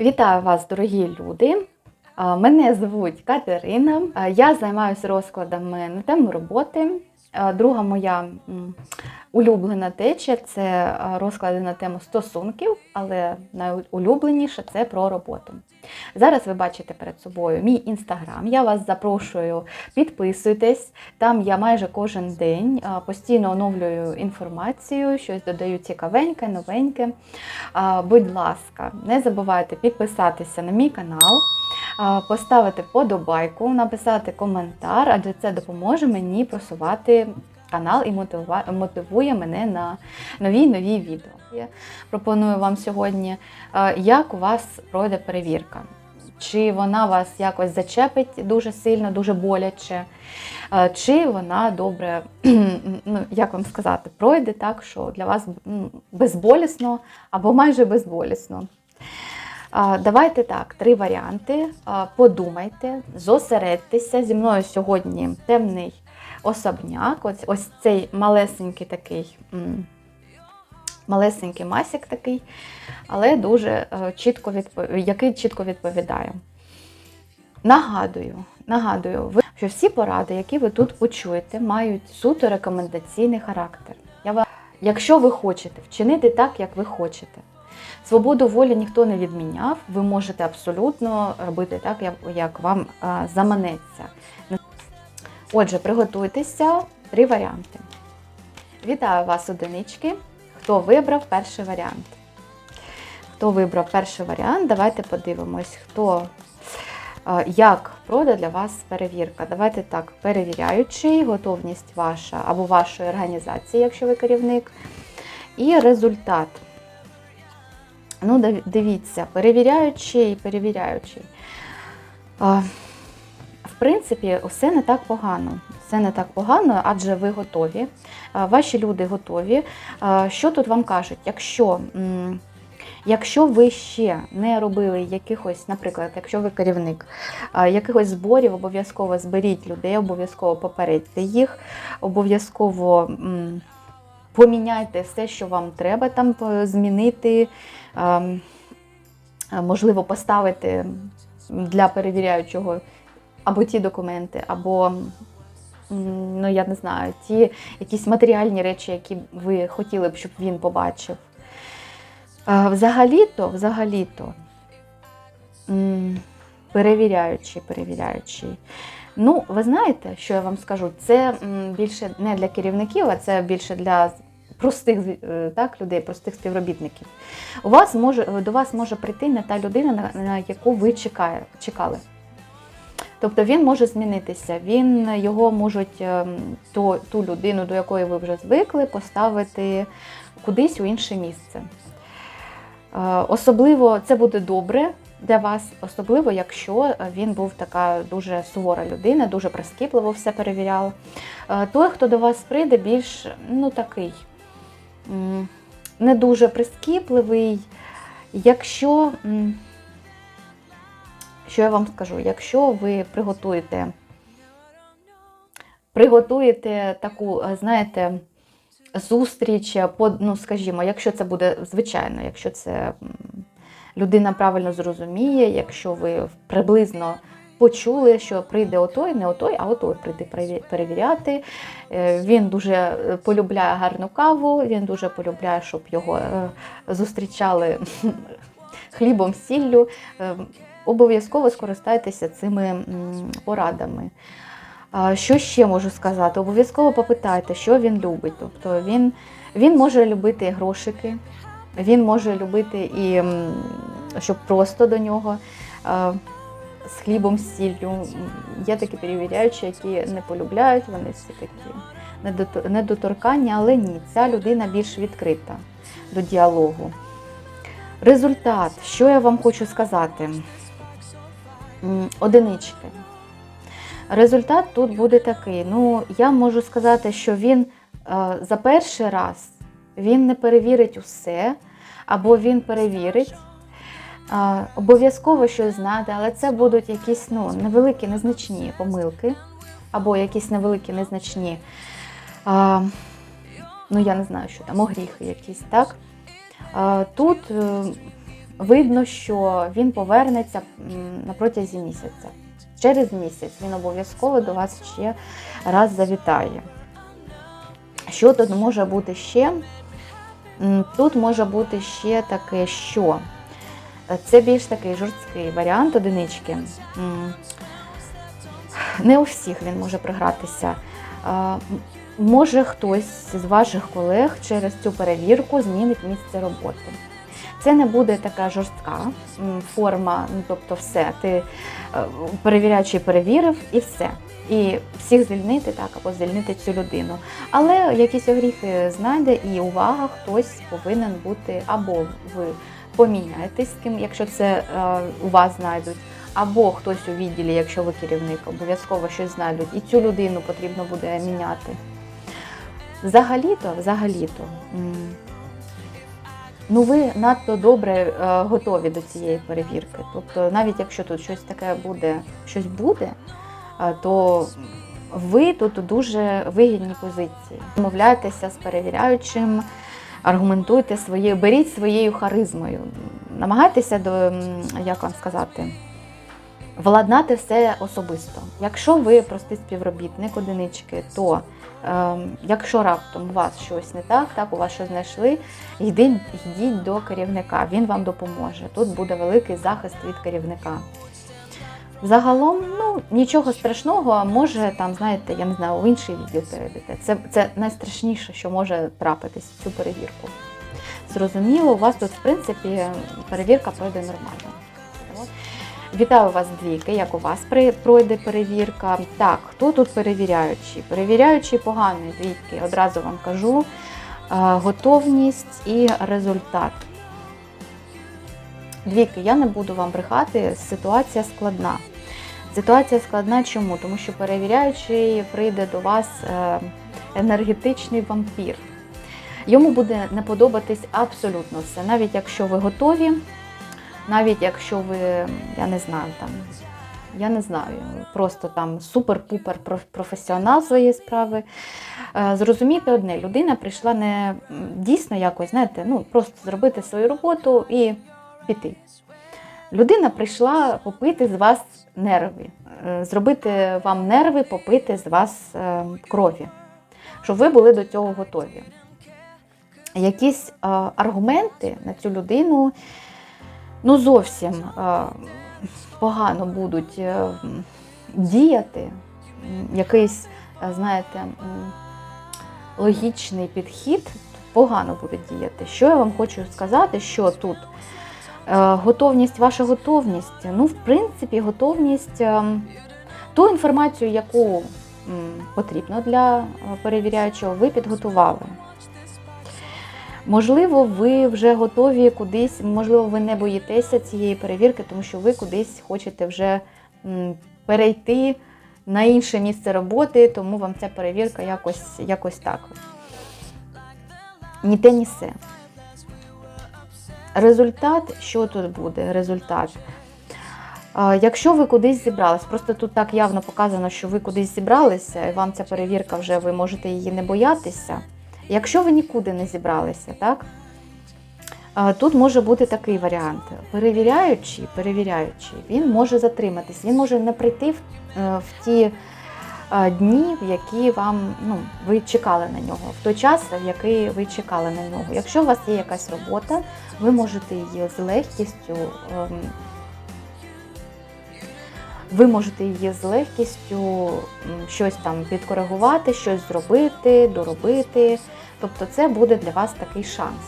Вітаю вас, дорогі люди! Мене звуть Катерина. Я займаюся розкладами на тему роботи. Друга моя улюблена течія це розклади на тему стосунків, але найулюбленіше це про роботу. Зараз ви бачите перед собою мій інстаграм. Я вас запрошую, підписуйтесь. Там я майже кожен день постійно оновлюю інформацію, щось додаю цікавеньке, новеньке. Будь ласка, не забувайте підписатися на мій канал, поставити вподобайку, написати коментар, адже це допоможе мені просувати канал і мотивує мене на нові нові відео. Я пропоную вам сьогодні, е, як у вас пройде перевірка. Чи вона вас якось зачепить дуже сильно, дуже боляче, е, чи вона добре, ну як вам сказати, пройде так, що для вас безболісно або майже безболісно. Давайте так, три варіанти. Подумайте, зосередьтеся. Зі мною сьогодні темний особняк. Ось, ось цей малесенький такий, малесенький масік такий, але дуже е, чітко відпо- який чітко відповідає. Нагадую, нагадую, що всі поради, які ви тут почуєте, мають суто рекомендаційний характер. Я вам, якщо ви хочете вчинити так, як ви хочете. Свободу волі ніхто не відміняв. Ви можете абсолютно робити так, як, вам а, заманеться. Отже, приготуйтеся три варіанти. Вітаю вас, одинички. Хто вибрав перший варіант? Хто вибрав перший варіант? Давайте подивимось, хто як пройде для вас перевірка. Давайте так, перевіряючий, готовність ваша або вашої організації, якщо ви керівник, і результат. Ну, дивіться, перевіряючий, перевіряючий. В принципі, все не так погано. Все не так погано, адже ви готові. Ваші люди готові. Що тут вам кажуть? Якщо, якщо ви ще не робили якихось, наприклад, якщо ви керівник, якихось зборів, обов'язково зберіть людей, обов'язково попередьте їх, обов'язково. Поміняйте все, що вам треба там змінити, можливо, поставити для перевіряючого або ті документи, або, ну я не знаю, ті якісь матеріальні речі, які ви хотіли б, щоб він побачив. Взагалі-то, взагалі-то, м, перевіряючий, перевіряючий. Ну, ви знаєте, що я вам скажу? Це більше не для керівників, а це більше для простих е, так, людей, простих співробітників. У вас може, до вас може прийти не та людина, на, яку ви чекали. Тобто він може змінитися, він його можуть ем, ту, ту людину, до якої ви вже звикли, поставити кудись у інше місце. Е, Особливо це буде добре для вас, особливо, якщо він був така дуже сувора людина, дуже прискіпливо все перевіряв. Е, Той, хто до вас прийде, більш ну такий не дуже прискіпливий. Якщо, що я вам скажу, якщо ви приготуєте, приготуєте таку, е, знаєте, зустріч, е, ну, скажімо, якщо це буде звичайно, якщо це людина правильно зрозуміє, якщо ви приблизно почули, що прийде отой, не отой, а отой прийде перевіряти. Е, Він дуже полюбляє гарну каву, він дуже полюбляє, щоб його зустрічали хлібом, сіллю. Обов'язково скористайтеся цими порадами. Що ще можу сказати? Обов'язково попитайте, що він любить. Тобто він, він може любити грошики, він може любити і щоб просто до нього з хлібом, з сіллю. Є такі перевіряючі, які не полюбляють, вони всі такі недото- недоторканні, але ні, ця людина більш відкрита до діалогу. Результат, що я вам хочу сказати? Одинички. Результат тут буде такий. Ну, я можу сказати, що він е, за перший раз він не перевірить усе, або він перевірить. Е, обов'язково щось знати, але це будуть якісь ну, невеликі незначні помилки, або якісь невеликі незначні, е, ну я не знаю, що там, огріхи якісь, так? Е, тут видно, що він повернеться на протязі місяця. Через місяць він обов'язково до вас ще раз завітає. Що тут може бути ще? Тут може бути ще таке, що це більш такий жорсткий варіант одинички. Не у всіх він може пригратися. Може хтось з ваших колег через цю перевірку змінить місце роботи. Це не буде така жорстка форма, ну тобто все, ти е, перевіряючий перевірив і все. І всіх звільнити так, або звільнити цю людину. Але якісь огріхи знайде, і увага, хтось повинен бути, або ви поміняєтесь з ким, якщо це е, у вас знайдуть, або хтось у відділі, якщо ви керівник, обов'язково щось знайдуть, і цю людину потрібно буде міняти. Взагалі-то, взагалі-то, ну ви надто добре е, готові до цієї перевірки. Тобто, навіть якщо тут щось таке буде, щось буде, е, то ви тут у дуже вигідній позиції. Домовляйтеся з перевіряючим, аргументуйте своєю, беріть своєю харизмою, намагайтеся до, як вам сказати, владнати все особисто. Якщо ви простий співробітник одинички, то ем, якщо раптом у вас щось не так, так у вас щось знайшли, йдіть, йдіть до керівника, він вам допоможе. Тут буде великий захист від керівника. Загалом, ну нічого страшного, може там, знаєте, я не знаю, в інший відділ перейдете. Це, це найстрашніше, що може трапитись цю перевірку. Зрозуміло, у вас тут, в принципі, перевірка пройде нормально. Вітаю вас, двійки. Як у вас пройде перевірка? Так, хто тут перевіряючий? Перевіряючий поганий двійки, одразу вам кажу. Е, Готовність і результат. Двійки, я не буду вам брехати, ситуація складна. Ситуація складна чому? Тому що перевіряючий прийде до вас е, енергетичний вампір. Йому буде не подобатись абсолютно все, навіть якщо ви готові, навіть якщо ви, я не знаю, там, я не знаю, просто там супер-пупер професіонал своєї справи. Е, Зрозумійте одне, людина прийшла не дійсно якось, знаєте, ну просто зробити свою роботу і піти. Людина прийшла попити з вас нерви, е, зробити вам нерви, попити з вас е, крові, щоб ви були до цього готові. Якісь аргументи на цю людину ну зовсім е, погано будуть е, діяти. Якийсь, е, знаєте, логічний підхід погано буде діяти. Що я вам хочу сказати, що тут готовність, ваша готовність. Ну, в принципі, готовність ем, ту інформацію, яку потрібно для перевіряючого, ви підготували. Можливо, ви вже готові кудись, можливо, ви не боїтеся цієї перевірки, тому що ви кудись хочете вже перейти на інше місце роботи, тому вам ця перевірка якось, якось так. Ні те, ні се. Результат, що тут буде? Результат. Якщо ви кудись зібрались, просто тут так явно показано, що ви кудись зібралися, і вам ця перевірка вже ви можете її не боятися. Якщо ви нікуди не зібралися, так? Тут може бути такий варіант. Перевіряючий, перевіряючий, він може затриматись, він може не прийти в, е, в ті е, дні, в які вам ну, ви чекали на нього, в той час, в який ви чекали на нього. Якщо у вас є якась робота, ви можете її з легкістю. Ви можете її з легкістю щось там підкоригувати, щось зробити, доробити. Тобто це буде для вас такий шанс.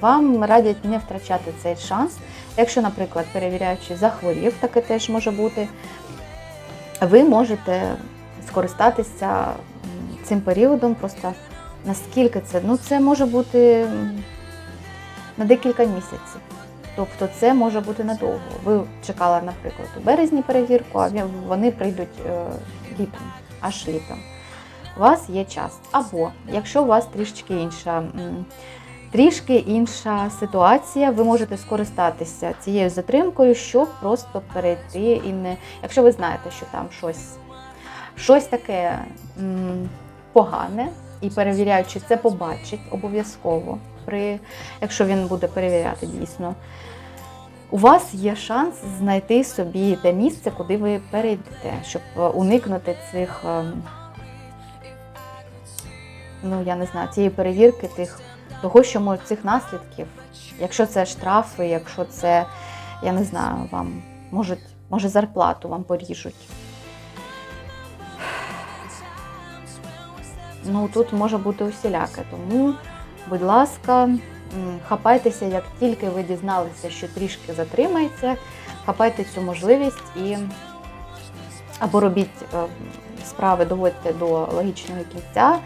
Вам радять не втрачати цей шанс. Якщо, наприклад, перевіряючий захворів, таке теж може бути, ви можете скористатися цим періодом, просто наскільки це, ну це може бути на декілька місяців. Тобто це може бути надовго. Ви чекали, наприклад, у березні перевірку, а вони прийдуть е, літом, аж літом. У вас є час. Або якщо у вас трішки інша, трішки інша ситуація, ви можете скористатися цією затримкою, щоб просто перейти і не. Якщо ви знаєте, що там щось, щось таке м, погане, і перевіряючи це побачить обов'язково, при, якщо він буде перевіряти дійсно. у вас є шанс знайти собі те місце, куди ви перейдете, щоб е, уникнути цих, ем, ну я не знаю, цієї перевірки, тих, того, що може цих наслідків. Якщо це штрафи, якщо це, я не знаю, вам можуть, може зарплату вам поріжуть. Ну тут може бути усіляке, тому, будь ласка, хапайтеся, як тільки ви дізналися, що трішки затримається, хапайте цю можливість і або робіть е, справи, доводьте до логічного кінця,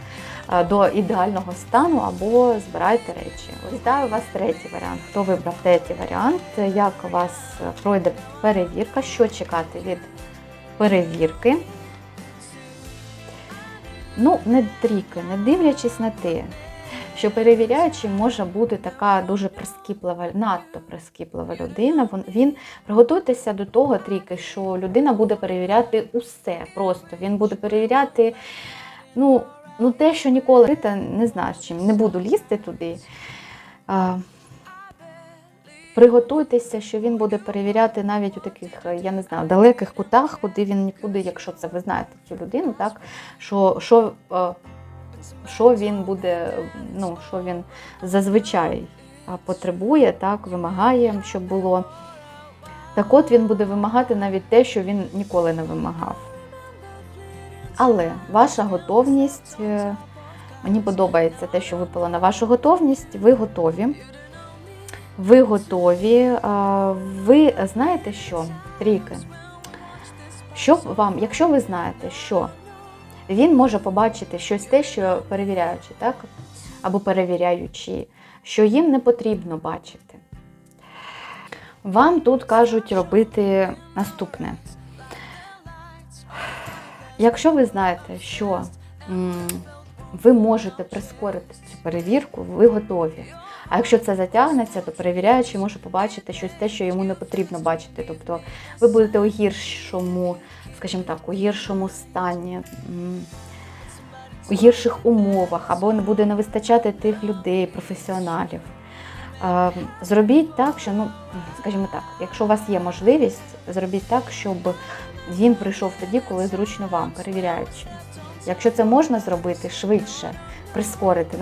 е, до ідеального стану, або збирайте речі. Вітаю вас третій варіант. Хто вибрав третій варіант? Як у вас пройде перевірка? Що чекати від перевірки? Ну, не трійки, не дивлячись на те, що перевіряючи може бути така дуже прискіплива, надто прискіплива людина. Він приготуйтеся до того трійки, що людина буде перевіряти усе. Просто він буде перевіряти, ну, ну те, що ніколи не знаю чим, не буду лізти туди. Приготуйтеся, що він буде перевіряти навіть у таких, я не знаю, далеких кутах, куди він нікуди, якщо це ви знаєте цю людину, так що, що, е, що він буде, ну, що він зазвичай потребує, так, вимагає, щоб було. Так от він буде вимагати навіть те, що він ніколи не вимагав. Але ваша готовність, е, мені подобається те, що випало на вашу готовність, ви готові. Ви готові. Ви знаєте що, трійки? Що вам, якщо ви знаєте, що він може побачити щось те, що перевіряючи, так? Або перевіряючи, що їм не потрібно бачити. Вам тут кажуть робити наступне. Якщо ви знаєте, що ви можете прискорити цю перевірку, ви готові. А якщо це затягнеться, то перевіряючий може побачити щось те, що йому не потрібно бачити. Тобто ви будете у гіршому, скажімо так, у гіршому стані, у гірших умовах, або не буде не вистачати тих людей, професіоналів. Е, Зробіть так, що, ну, скажімо так, якщо у вас є можливість, зробіть так, щоб він прийшов тоді, коли зручно вам, перевіряючи. Якщо це можна зробити швидше, прискорити,